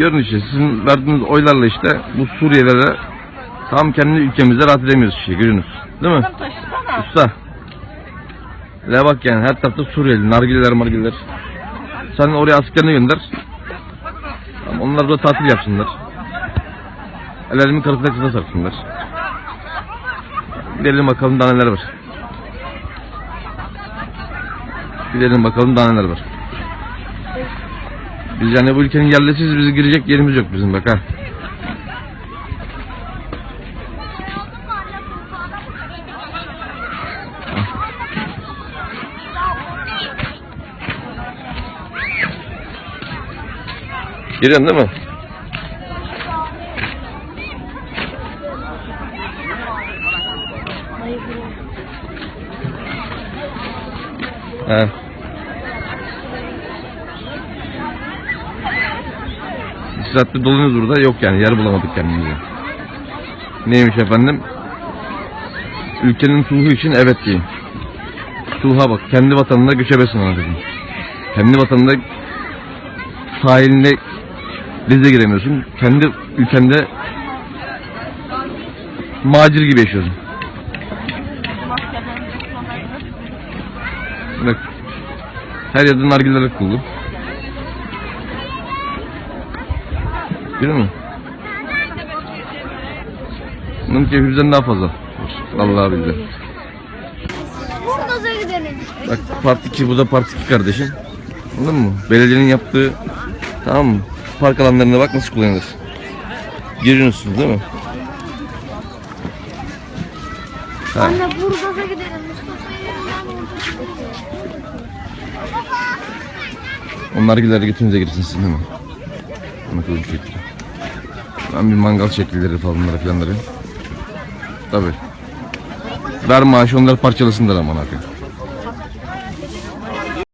Görün işte sizin verdiğiniz oylarla işte bu Suriyelilere tam kendi ülkemizde rahat edemiyoruz işte görüyorsunuz. Değil mi? Usta. Le bak yani her tarafta Suriyeli, nargileler margileler. Sen oraya askerini gönder. Onlar da tatil yapsınlar. Ellerimi karısına kızına sarsınlar. Gidelim bakalım daha neler var. Gidelim bakalım daha neler var. Biz yani bu ülkenin yerlisiyiz, bizi girecek yerimiz yok bizim bak ha. Giriyorsun değil mi? He. Saattir dolanıyoruz burada. Yok yani yer bulamadık kendimize. Neymiş efendim? Ülkenin tuğu için evet diyeyim. Tuğha bak. Kendi vatanında göçebesin anladım. Kendi vatanında sahilinde denize giremiyorsun. Kendi ülkende macir gibi yaşıyorsun. Bak. Her yerde nargileler kurulu. Biliyor musun? Bunun keyfi bizden daha fazla. Vallahi billahi. Burgaz'a gidelim. Bak part 2 bu da part 2 kardeşim. Anladın mı? Belediyenin yaptığı tamam mı? Park alanlarına bak nasıl kullanılır. Giriyorsunuz değil mi? Ha. Anne Burgaz'a gidelim. Onlar gider götünüze girsin sizin değil mi? Onu kılıç şekli. Ben bir mangal şekilleri falan bunları filanları. Tabii. Ver maaşı onlar parçalasınlar aman akı.